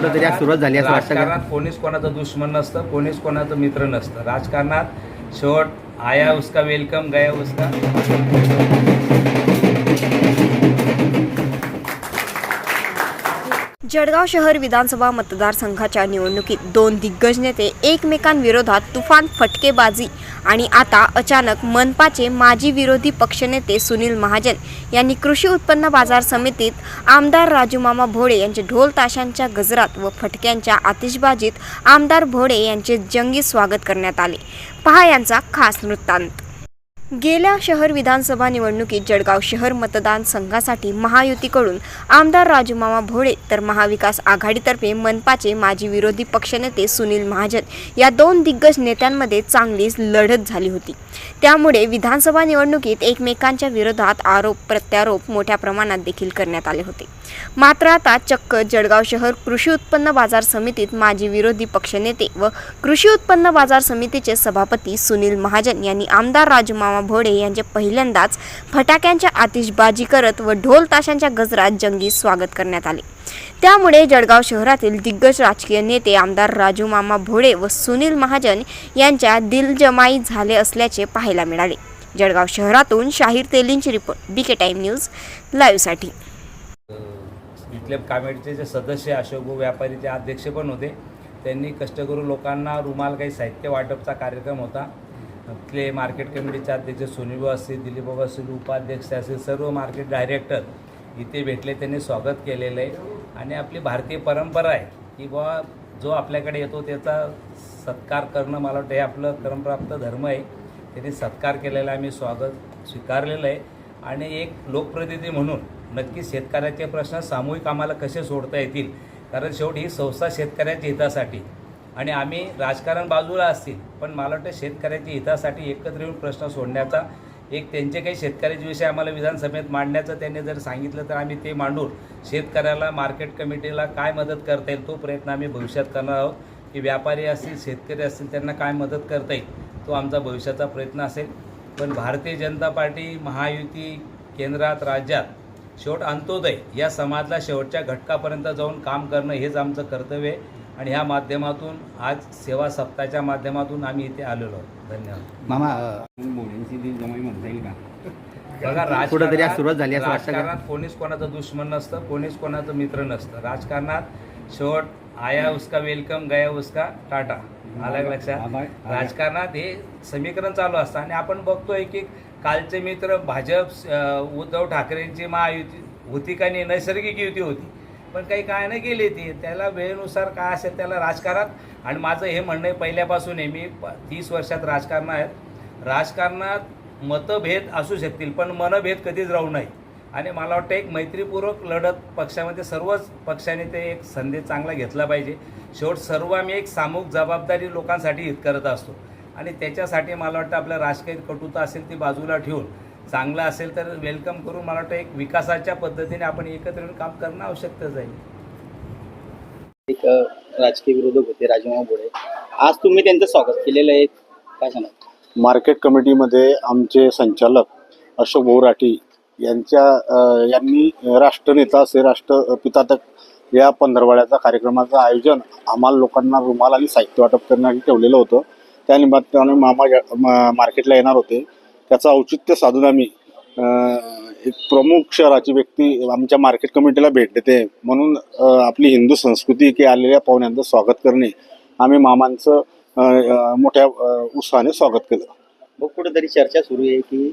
कुठेतरी आज सुरुवात झाली असं वाटतं का? राजकारणात कोणीच कोणाचं दुश्मन नसतं कोणीच कोणाचं मित्र नसतं. राजकारणात शेवट आया उसका वेलकम गया उसका. जळगाव शहर विधानसभा मतदारसंघाच्या निवडणुकीत दोन दिग्गज नेते एकमेकांविरोधात तुफान फटकेबाजी आणि आता अचानक मनपाचे माजी विरोधी पक्षनेते सुनील महाजन यांनी कृषी उत्पन्न बाजार समितीत आमदार राजूमामा भोळे यांचे ढोल ताशांच्या गजरात व फटक्यांच्या आतिषबाजीत आमदार भोळे यांचे जंगी स्वागत करण्यात आले. पहा यांचा खास वृत्तांत. गेल्या शहर विधानसभा निवडणुकीत जळगाव शहर मतदान संघासाठी महायुतीकडून आमदार राजूमामा भोळे तर महाविकास आघाडीतर्फे मनपाचे माजी विरोधी पक्षनेते सुनील महाजन या दोन दिग्गज नेत्यांमध्ये चांगलीच लढत झाली होती. त्यामुळे विधानसभा निवडणुकीत एकमेकांच्या विरोधात आरोप प्रत्यारोप मोठ्या प्रमाणात देखील करण्यात आले होते. मात्र आता चक्क जळगाव शहर कृषी उत्पन्न बाजार समितीत माजी विरोधी पक्षनेते व कृषी उत्पन्न बाजार समितीचे सभापती सुनील महाजन यांनी आमदार राजूमामा भोळे यांचे पहिल्यांदाच फटाक्यांच्या आतिषबाजी करत व ढोल ताशांच्या गजरात जंगी स्वागत करण्यात आले. त्यामुळे जळगाव शहरातील दिग्गज राजकीय नेते आमदार राजू मामा भोडे व सुनील महाजन यांच्या दिलजमाई झाले असल्याचे पाहायला मिळाले. जळगाव शहरातून Shahir तेलींची report B K time news लाईव्हसाठी इथले कामेडचे जे सदस्य अशोक व्यापारीचे अध्यक्ष पण होते. त्यांनी कष्टकरू लोकांना रुमाल काही साहित्य वाटपचा कार्यक्रम होता. तिथले मार्केट कमिटीचे अध्यक्ष सोनीभाऊ असतील दिलीपबाबा असतील उपाध्यक्ष असतील सर्व मार्केट डायरेक्टर इथे भेटले त्यांनी स्वागत केलेलं आहे. आणि आपली भारतीय परंपरा आहे की बुवा जो आपल्याकडे येतो त्याचा सत्कार करणं मला वाटतं हे आपलं क्रमप्राप्त धर्म आहे. त्यांनी सत्कार केलेला आहे स्वागत स्वीकारलेलं आहे. आणि एक लोकप्रतिनिधी म्हणून नक्की शेतकऱ्याचे प्रश्न सामूहिक आम्हाला कसे सोडता येतील? कारण शेवटी ही संस्था शेतकऱ्याच्या हितासाठी आणि आम्ही राजकारण बाजूला असतील पण मला वाटतं शेतकऱ्याच्या हितासाठी एकत्र येऊन प्रश्न सोडण्याचा एक त्यांचे काही शेतकऱ्याचे विषय आम्हाला विधानसभेत मांडण्याचं त्यांनी जर सांगितलं तर आम्ही ते मांडून शेतकऱ्याला मार्केट कमिटीला काय मदत करता येईल तो प्रयत्न आम्ही भविष्यात करणार आहोत. की व्यापारी असतील शेतकरी असतील त्यांना काय मदत करता येईल तो आमचा भविष्याचा प्रयत्न असेल. पण भारतीय जनता पार्टी महायुती केंद्रात राज्यात शेवट अंत्योदय या समाजला शेवटच्या घटकापर्यंत जाऊन काम करणं हेच आमचं कर्तव्य आहे. आणि ह्या माध्यमातून आज सेवा सप्ताहाच्या माध्यमातून आम्ही इथे आलेलो आहोत. धन्यवाद. मामा जमाई म्हणता येईल का? बघा कुठेतरी आज राजकारणात सुरुवात झाली असं वाटतं का? राजकारणात कोणीच कोणाचं दुश्मन नसतं कोणीच कोणाचं मित्र नसतं. राजकारणात शेवट आया उसका वेलकम गया उसका टाटा. आलं का लक्षात. राजकारणात हे समीकरण चालू असतं आणि आपण बघतोय की कालचे मित्र भाजप अं, उद्धव ठाकरेंची महायुती होती का नाही? नैसर्गिक युती होती. पण काही काय नाही गेली ती. त्याला वेळेनुसार काय असेल त्याला राजकारणात. आणि माझं हे म्हणणं आहे पहिल्यापासून आहे मी तीस वर्षात राजकारण आहेत. राजकारणात मतभेद असू शकतील पण मनभेद कधीच राहू नये. आणि मला वाटतं एक मैत्रीपूर्वक लढत पक्षामध्ये सर्वच पक्षाने ते एक संदेश चांगला घेतला पाहिजे. शेवट सर्व आम्ही एक सामूहिक जबाबदारी लोकांसाठी हित करत असतो. आणि त्याच्यासाठी मला वाटतं आपल्या राजकीय कटुता असेल ती बाजूला ठेवून चांगलं असेल तर वेलकम करून मला वाटतं एक विकासाच्या पद्धतीने आपण एकत्र येऊन काम करणं आवश्यकच आहे एक राजकीय विरोधक होते राजमामा भोळे आज तुम्ही त्यांचं स्वागत केलेलं आहे. काय सांगा मार्केट कमिटीमध्ये आमचे संचालक अशोक भाऊ राठी यांच्या यांनी राष्ट्रनेता असे राष्ट्रपिता तक या पंधरवाड्याचा कार्यक्रमाचं आयोजन आम्हाला लोकांना रुमाल आणि साहित्य वाटप करण्यासाठी ठेवलेलं होतं. त्या निमित्ताने मामा मार्केटला येणार होते. त्याचं औचित्य साधून आम्ही एक प्रमुख शहराची व्यक्ती आमच्या मार्केट कमिटीला भेट देते. म्हणून आपली हिंदू संस्कृती की आलेल्या पाहुण्यांचं स्वागत करणे आम्ही मामांचं मोठ्या उत्साहाने स्वागत केलं. मग कुठेतरी चर्चा सुरू आहे की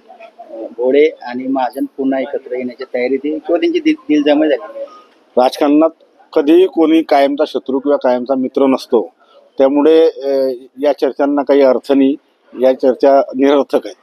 भोळे आणि महाजन पुन्हा एकत्र येण्याची तयारी ती किंवा त्यांची दिल दिलजमाई झाली? राजकारणात कधीही कोणी कायमचा शत्रू किंवा कायमचा मित्र नसतो. त्यामुळे या चर्चांना काही अर्थ नाही या चर्चा निरर्थक आहेत.